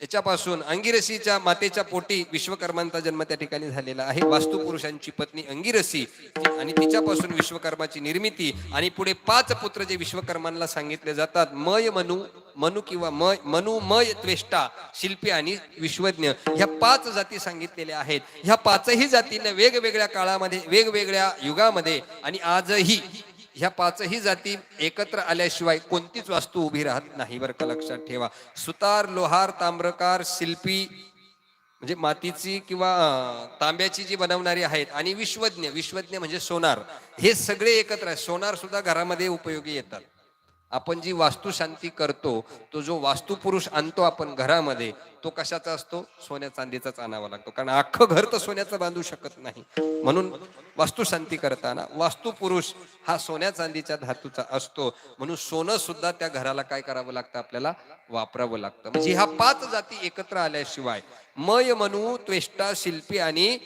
याच्यापासून अंगिरसीच्या मातेच्या पोटी विश्वकर्मांचा जन्म त्या ठिकाणी झालेला आहे. वास्तुपुरुषांची पत्नी अंगिरसी आणि तिच्यापासून विश्वकर्माची निर्मिती आणि पुढे पाच पुत्र जे विश्वकर्मांना सांगितले जातात मय मनु मनु किंवा मय मनु मय त्वेष्टा शिल्पी आणि विश्वज्ञ ह्या पाच जाती सांगितलेल्या आहेत. ह्या पाचही जातींना वेगवेगळ्या काळामध्ये वेगवेगळ्या युगामध्ये आणि आजही ह्या पाचही जाती एकत्र आल्याशिवाय कोणतीच वास्तू उभी राहत नाही. बरं का लक्षात ठेवा. सुतार लोहार ताम्रकार शिल्पी म्हणजे मातीची किंवा तांब्याची जी बनवणारी आहेत आणि विश्वज्ञ विश्वज्ञ म्हणजे सोनार. हे सगळे एकत्र आहे सोनार सुद्धा घरामध्ये उपयोगी येतात. आपण जी वास्तुशांती करतो तो जो वास्तुपुरुष आणतो आपण घरामध्ये तो कशाचा असतो? सोन्या चांदीचाच आणावा लागतो. कारण अख्खं घर तर सोन्याचं बांधू शकत नाही. म्हणून वास्तुशांती करताना वास्तुपुरुष हा सोन्या चांदीच्या धातूचा असतो. म्हणून सोनं सुद्धा त्या घराला काय करावं लागतं? आपल्याला वापरावं लागतं. म्हणजे ह्या पाच जाती एकत्र आल्याशिवाय मय मनू त्वेष्टा शिल्पी आणि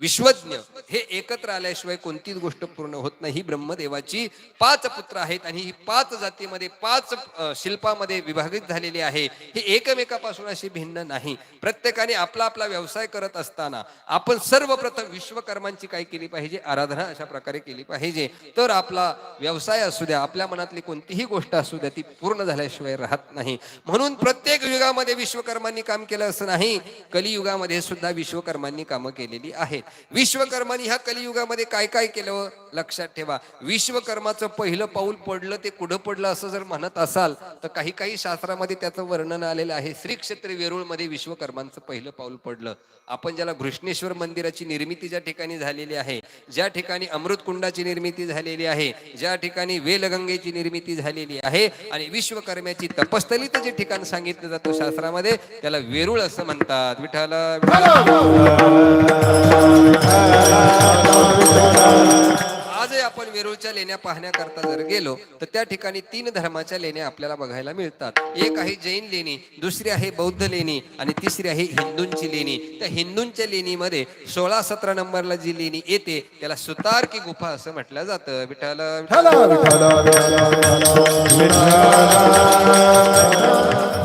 विश्वज्ञ हे एकत्र आल्याशिवाय कोणतीच गोष्ट पूर्ण होत नाही. ही ब्रह्मदेवाची पाच पुत्र आहेत आणि ही पाच जातीमध्ये पाच शिल्पामध्ये विभागित झालेली आहे. ही एकमेकापासून अशी भिन्न नाही. प्रत्येकाने आपला आपला व्यवसाय करत असताना आपण सर्वप्रथम विश्वकर्मांची काय केली पाहिजे? आराधना अशा प्रकारे केली पाहिजे. तर आपला व्यवसाय असू द्या आपल्या मनातली कोणतीही गोष्ट असू द्या ती पूर्ण झाल्याशिवाय राहत नाही. म्हणून प्रत्येक युगामध्ये विश्वकर्मांनी काम केलं असं नाही. कलियुगामध्ये सुद्धा विश्वकर्मांनी कामं केलेली आहेत. विश्वकर्मांनी ह्या कलियुगामध्ये काय काय केलं? लक्षात ठेवा. विश्वकर्माचं पहिलं पाऊल पडलं ते कुठं पडलं असं जर म्हणत असाल तर काही काही शास्त्रामध्ये त्याचं वर्णन आलेलं आहे. श्री क्षेत्र वेरूळमध्ये विश्वकर्मांचं पहिलं पाऊल पडलं. आपण ज्याला घृष्णेश्वर मंदिराची निर्मिती ज्या ठिकाणी झालेली आहे ज्या ठिकाणी अमृतकुंडाची निर्मिती झालेली आहे ज्या ठिकाणी वेलगंगेची निर्मिती झालेली आहे आणि विश्वकर्म्याची तपस्थलीचं जे ठिकाण सांगितलं जातं शास्त्रामध्ये त्याला वेरूळ असं म्हणतात. विठाला आजही आपण वेरूळच्या लेण्या पाहण्याकरता जर गेलो तर त्या ठिकाणी तीन धर्माच्या लेण्या आपल्याला बघायला मिळतात. एक आहे जैन लेणी दुसरी आहे बौद्ध लेणी आणि तिसरी आहे हिंदूंची लेणी. त्या हिंदूंच्या लेणीमध्ये सोळा सतरा नंबरला जी लेणी येते त्याला सुतार की गुफा असं म्हटलं जातं. विठाला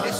हे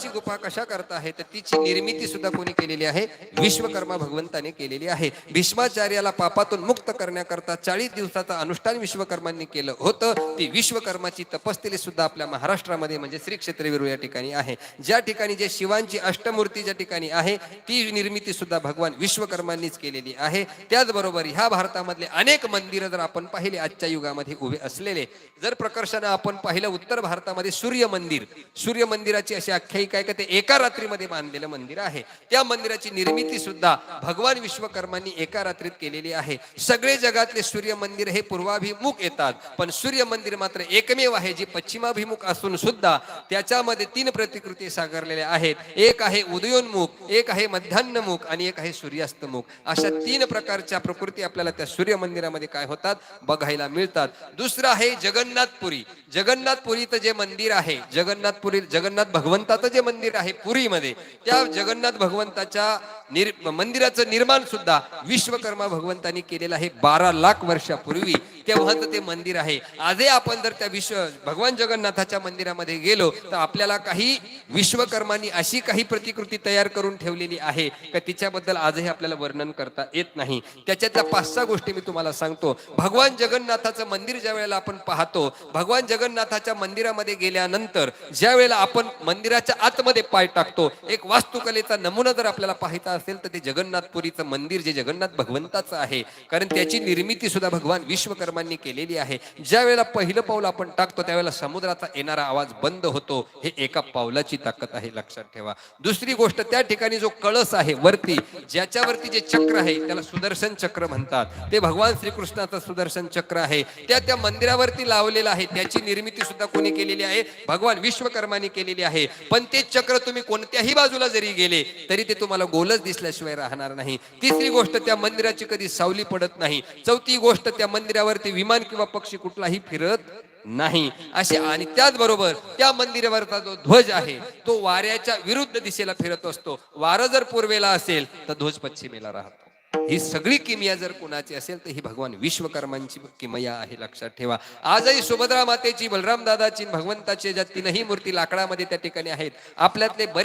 सुतारची गुफा कशा करता आहे तर तिची निर्मिती सुद्धा कोणी केलेली आहे? विश्वकर्मा भगवंताने केलेली आहे. भीष्माचार्याला पापातून मुक्त करण्याकरता चाळीस दिवसाचं अनुष्ठान विश्वकर्मांनी केलं होतं. ती विश्वकर्माची तपस्थली सुद्धा आपल्या महाराष्ट्रामध्ये म्हणजे श्री क्षेत्र या ठिकाणी आहे. ज्या ठिकाणी जे शिवांची अष्टमूर्ती ज्या ठिकाणी आहे ती निर्मिती सुद्धा भगवान विश्वकर्मांनीच केलेली आहे. त्याचबरोबर ह्या भारतामधले अनेक मंदिरं जर आपण पाहिले आजच्या युगामध्ये उभे असलेले जर प्रकर्षानं आपण पाहिलं उत्तर भारतामध्ये सूर्य मंदिर सूर्य मंदिराची अशी आख्यायिका काय का ते एका रात्रीमध्ये बांधलेलं मंदिर आहे. त्या मंदिराची निर्मिती सुद्धा भगवान विश्वकर्मांनी एका रात्रीत केलेली आहे. सगळे जगातले सूर्य मंदिर हे पूर्वाभिमुख येतात. पण सूर्य मंदिर मात्र एकमेव आहे जी पश्चिमाभिमुख असून सुद्धा त्याच्यामध्ये तीन प्रतिकृती साकारलेल्या आहेत. एक आहे उदयोन्मुख एक आहे मध्यान्नमुख आणि एक आहे सूर्यास्तमुख. अशा तीन प्रकारच्या प्रकृती आपल्याला त्या सूर्य मंदिरामध्ये काय होतात? बघायला मिळतात. दुसरं आहे जगन्नाथपुरी. जगन्नाथपुरीचं जे मंदिर आहे जगन्नाथपुरी जगन्नाथ भगवंताचं जे मंदिर आहे पुरीमध्ये. त्या जगन्नाथ भगवंताच्या निर मंदिराचं निर्माण सुद्धा विश्वकर्मा भगवंतांनी केलेलं आहे. बारा लाख वर्षापूर्वी तेव्हाचं ते मंदिर आहे. आजही आपण जर त्या विश्व भगवान जगन्नाथाच्या मंदिरामध्ये गेलो तर आपल्याला काही विश्वकर्मांनी अशी काही प्रतिकृती तयार करून ठेवलेली आहे का तिच्याबद्दल आजही आपल्याला वर्णन करता येत नाही. त्याच्यातल्या पाच सहा गोष्टी मी तुम्हाला सांगतो. भगवान जगन्नाथाचं मंदिर ज्या वेळेला आपण पाहतो भगवान जगन्नाथाच्या मंदिरामध्ये गेल्यानंतर ज्या वेळेला आपण मंदिराच्या आतमध्ये पाय टाकतो एक वास्तुकलेचा नमुना जर आपल्याला पाहायचा असेल तर ते जगन्नाथपुरीचं मंदिर जे जगन्नाथ भगवंताचं आहे. कारण त्याची निर्मिती सुद्धा भगवान विश्वकर्मांनी केलेली आहे. ज्या वेळेला पहिलं पाऊल आपण टाकतो त्यावेळेला समुद्राचा येणारा आवाज बंद होतो. हे एका पावलाची ताकद आहे लक्षात ठेवा. दुसरी गोष्ट त्या ठिकाणी जो कळस आहे वरती ज्याच्यावरती जे चक्र आहे त्याला सुदर्शन चक्र म्हणतात. ते भगवान श्रीकृष्णाचं सुदर्शन चक्र आहे. त्या त्या मंदिरावरती लावलेलं आहे. त्याची निर्मिती सुद्धा कोणी केलेली आहे? भगवान विश्वकर्माने केलेली आहे. पण ते चक्र तुम्ही कोणत्याही बाजूला जरी गेले तरी ते तुम्हाला गोलच दिसल्याशिवाय राहणार नाही. तिसरी गोष्ट त्या मंदिराची कधी सावली पडत नाही. चौथी गोष्ट त्या मंदिरावरती विमान किंवा पक्षी कुठलाही फिरत नाही. असे आणि त्याचबरोबर त्या मंदिरावरचा जो ध्वज आहे तो वाऱ्याच्या विरुद्ध दिशेला फिरत असतो. वारं जर पूर्वेला असेल तर ध्वज पश्चिमेला राहतो. ही सगळी किमया जर कोणाची असेल तर ही भगवान विश्वकर्मांची किमया आहे लक्षात ठेवा. आजही सुभद्रा मातेची बलराम दादाची भगवंताची ज्या तीनही मूर्ती लाकडामध्ये त्या ठिकाणी आहेत. आपल्यातले बरे